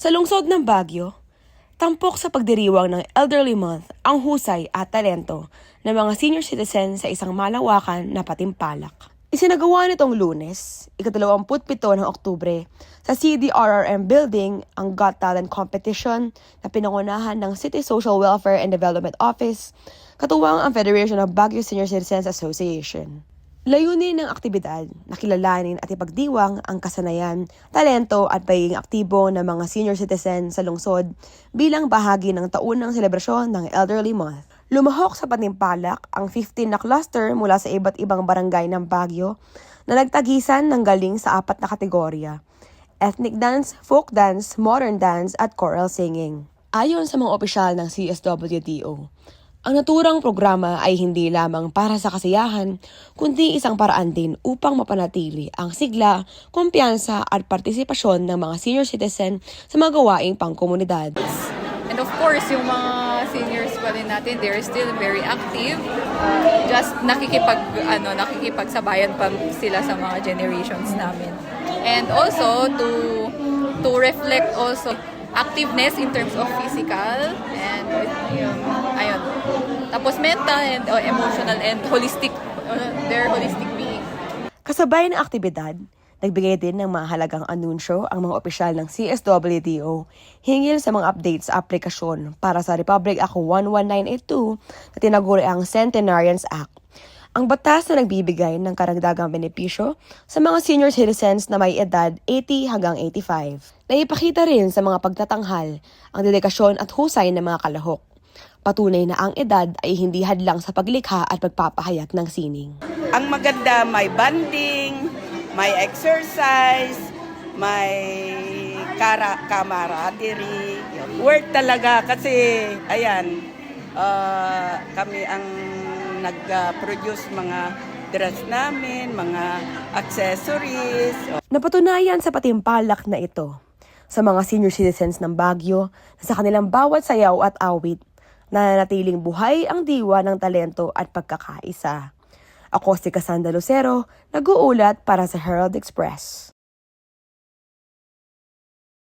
Sa lungsod ng Baguio, tampok sa pagdiriwang ng Elderly Month ang husay at talento ng mga senior citizen sa isang malawakan na patimpalak. Isinagawa nitong lunes, ikatalawamputpito ng Oktubre, sa CDRRM Building ang Got Talent Competition na pinangunahan ng City Social Welfare and Development Office, katuwang ang Federation of Baguio Senior Citizens Association. Layunin ng aktibidad na kilalanin at ipagdiwang ang kasanayan, talento at pagiging aktibo ng mga senior citizen sa lungsod bilang bahagi ng taunang selebrasyon ng Elderly Month. Lumahok sa Patimpalak ang 15 na cluster mula sa iba't ibang barangay ng Baguio na nagtagisan ng galing sa apat na kategorya. Ethnic dance, folk dance, modern dance at choral singing. Ayon sa mga opisyal ng CSWDO, ang naturang programa ay hindi lamang para sa kasiyahan, kundi isang paraan din upang mapanatili ang sigla, kumpiyansa at partisipasyon ng mga senior citizen sa mga gawaing pangkomunidad. And of course, yung mga seniors pa rin natin, they're still very active. Just nakikipag, ano, nakikipagsabayan pa sila sa mga generations namin. And also, to, to reflect also activeness in terms of physical and. Tapos mental and uh, emotional and holistic, uh, their holistic being. Kasabay ng aktibidad, nagbigay din ng mahalagang anunsyo ang mga opisyal ng CSWDO hingil sa mga updates sa aplikasyon para sa Republic Act 11982 na tinaguri ang Centenarians Act. Ang batas na nagbibigay ng karagdagang benepisyo sa mga senior citizens na may edad 80 hanggang 85. Naipakita rin sa mga pagtatanghal ang dedikasyon at husay ng mga kalahok. Patunay na ang edad ay hindi hadlang sa paglikha at pagpapahayag ng sining. Ang maganda, may banding, may exercise, may kara camaraderie. Work talaga kasi, ayan, ah, kami ang nag-produce mga dress namin, mga accessories. Napatunayan sa patimpalak na ito sa mga senior citizens ng Baguio na sa kanilang bawat sayaw at awit nananatiling buhay ang diwa ng talento at pagkakaisa. Ako si Cassandra Lucero, nag-uulat para sa Herald Express.